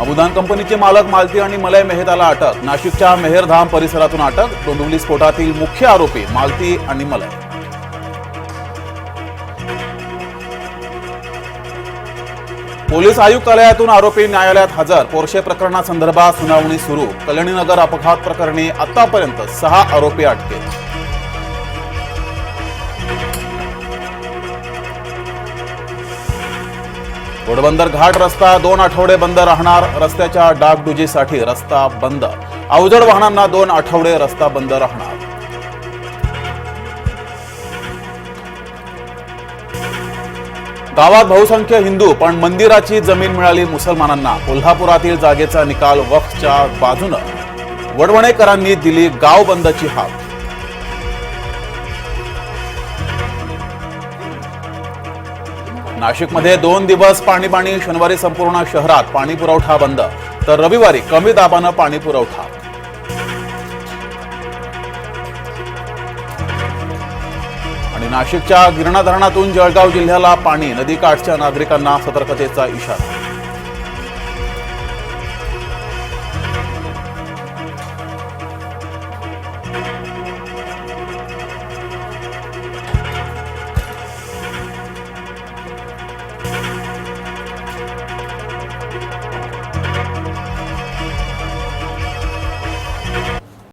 अभुदान कंपनीचे मालक मालती आणि मलय मेहताला अटक. नाशिकच्या मेहरधाम परिसरातून अटक. डोंबिवली स्फोटातील मुख्य आरोपी मालती आणि मलय. पोलीस आयुक्तालयातून आरोपी न्यायालयात हजर. पोर्शे प्रकरणासंदर्भात सुनावणी सुरू. कल्याणीनगर अपघात प्रकरणी आतापर्यंत सहा आरोपी अटकेत. घोडबंदर घाट रस्ता दोन आठवडे बंद राहणार रस्त्याच्या डागडुजीसाठी रस्ता बंद. अवजड वाहनांना दोन आठवडे रस्ता बंद राहणार. गावात बहुसंख्य हिंदू पण मंदिराची जमीन मिळाली मुसलमानांना. कोल्हापुरातील जागेचा निकाल वक्फच्या बाजूनं. वडवणेकरांनी दिली गाव बंदची हाक. नाशिकमध्ये दोन दिवस पाणी पाणी शनिवारी संपूर्ण शहरात पाणी पुरवठा बंद. तर रविवारी कमी दाबानं पाणी पुरवठा. आणि नाशिकच्या गिरणा धरणातून जळगाव जिल्ह्याला पाणी नदीकाठच्या नागरिकांना सतर्कतेचा इशारा.